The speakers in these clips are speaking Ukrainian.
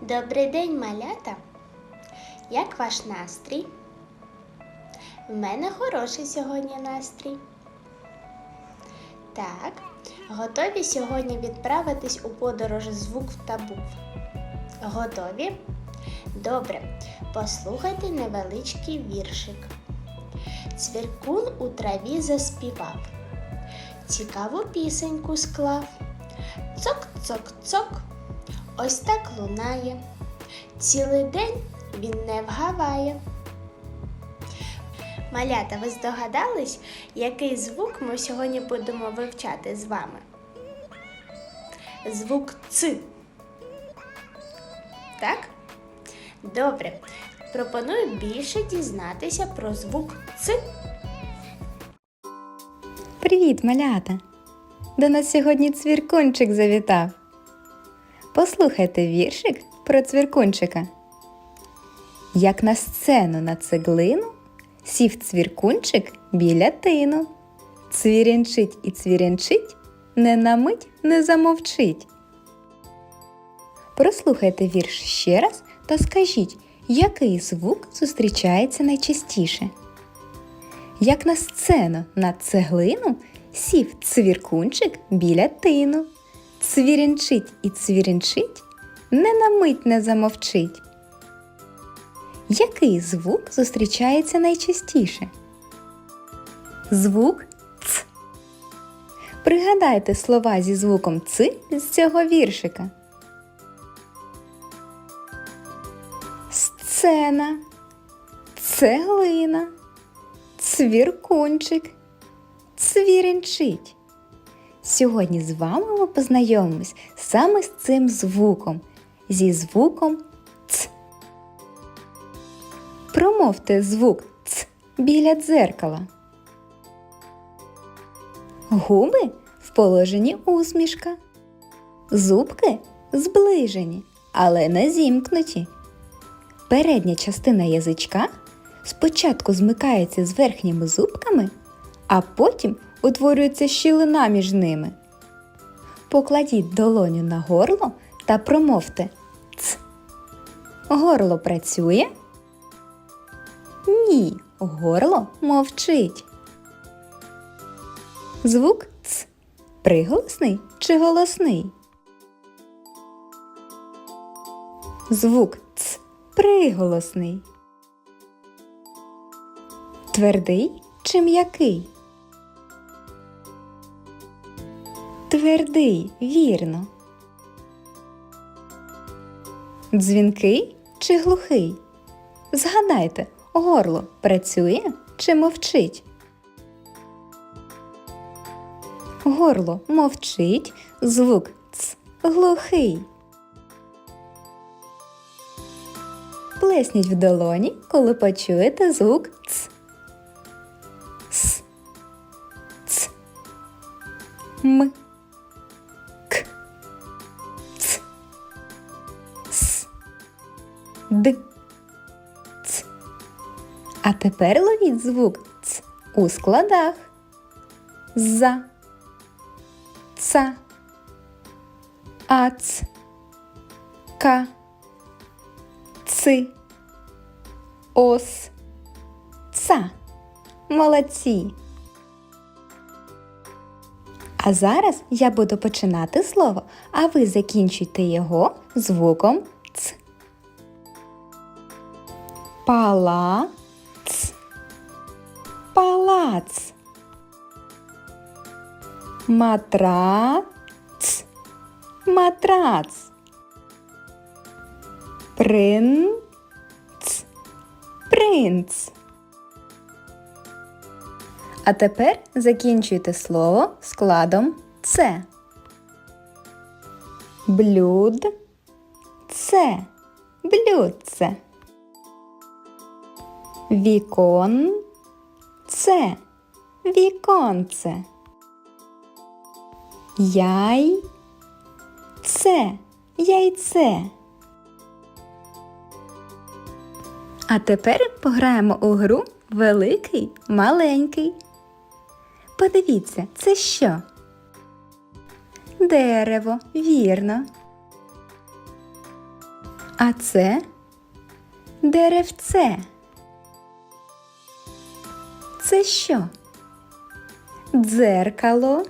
Добрий день, малята! Як ваш настрій? В мене хороший сьогодні настрій. Так, готові сьогодні відправитись у подорож звук та був? Готові? Добре, послухайте невеличкий віршик. Цвіркун у траві заспівав, цікаву пісеньку склав. Цок-цок-цок, ось так лунає. Цілий день він не вгаває. Малята, ви здогадались, який звук ми сьогодні будемо вивчати з вами? Звук Ц. Так? Добре. Пропоную більше дізнатися про звук Ц. Привіт, малята! До нас сьогодні цвіркунчик завітав. Послухайте віршик про цвіркунчика. Як на сцену на цеглину сів цвіркунчик біля тину. Цвірінчить і цвірінчить, не на мить не замовчить. Прослухайте вірш ще раз та скажіть, який звук зустрічається найчастіше. Як на сцену на цеглину сів цвіркунчик біля тину. Цвірінчить і цвірінчить, не на мить не замовчить. Який звук зустрічається найчастіше? Звук ц. Пригадайте слова зі звуком ц з цього віршика. Сцена, цеглина, цвіркунчик, цвірінчить. Сьогодні з вами ми познайомимось саме з цим звуком, зі звуком ц. Промовте звук ц біля дзеркала. Губи в положенні усмішка. Зубки зближені, але не зімкнуті. Передня частина язичка спочатку змикається з верхніми зубками, а потім утворюється щілина між ними. Покладіть долоню на горло та промовте ц. Горло працює? Ні, горло мовчить. Звук ц. Приголосний чи голосний? Звук ц. Приголосний. Твердий чи м'який? Твердий, вірно. Дзвінкий чи глухий? Згадайте, горло працює чи мовчить? Горло мовчить, звук ц глухий. Плесніть в долоні, коли почуєте звук ц. С. Ц. М. А тепер ловіть звук ц у складах. За. Ца. Ац. Ка. Ци. Ос. Ца. Молодці. А зараз я буду починати слово, а ви закінчуйте його звуком ц. Палац. Палац. Матрац. Матрац. Принц. Принц. А тепер закінчуйте слово складом це. Блюд. Це. Блюдце. Вікон. Це. Віконце. Яй. Це. Яйце. А тепер пограємо у гру великий, маленький. Подивіться, це що? Дерево, вірно. А це деревце. Це що? Дзеркало.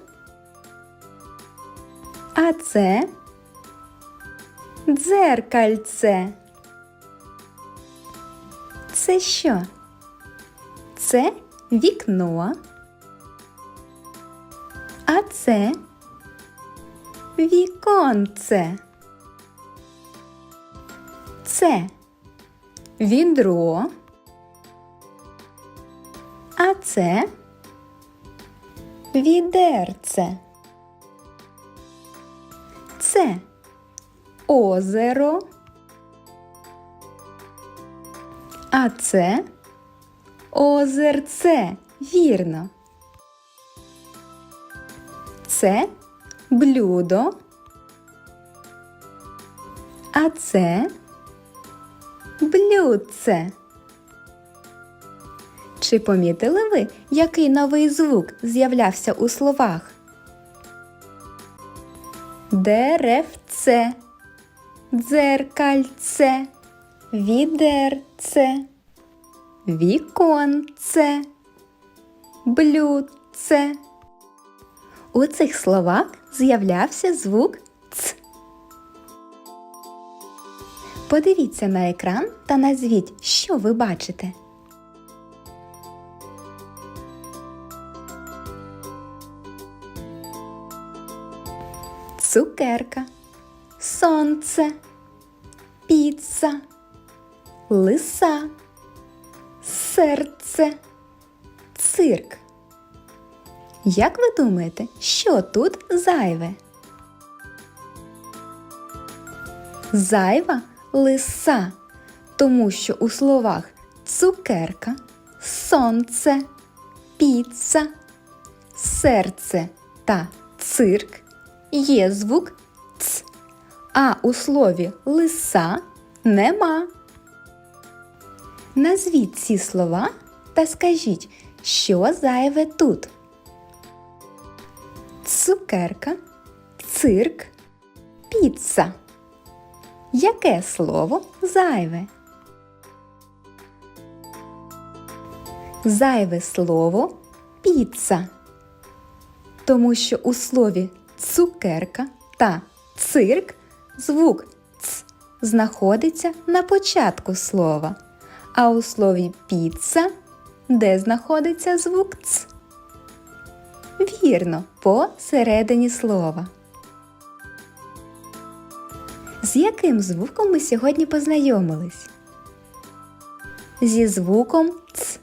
А це дзеркальце. Це що? Це вікно. А це віконце. Це відро. А це відерце. Це озеро. А це озерце. Вірно. Це блюдо. А це блюдце. Чи помітили ви, який новий звук з'являвся у словах? Деревце, дзеркальце, відерце, віконце, блюдце. У цих словах з'являвся звук ц. Подивіться на екран та назвіть, що ви бачите. Цукерка, сонце, піца, лиса, серце, цирк. Як ви думаєте, що тут зайве? Зайва лиса, тому що у словах цукерка, сонце, піца, серце та цирк є звук ц, а у слові лиса нема. Назвіть ці слова та скажіть, що зайве тут. Цукерка, цирк, піца. Яке слово зайве? Зайве слово піца. Тому що у слові цукерка та цирк звук ц знаходиться на початку слова, а у слові піца де знаходиться звук ц? Вірно, посередині слова. З яким звуком ми сьогодні познайомились? Зі звуком ц.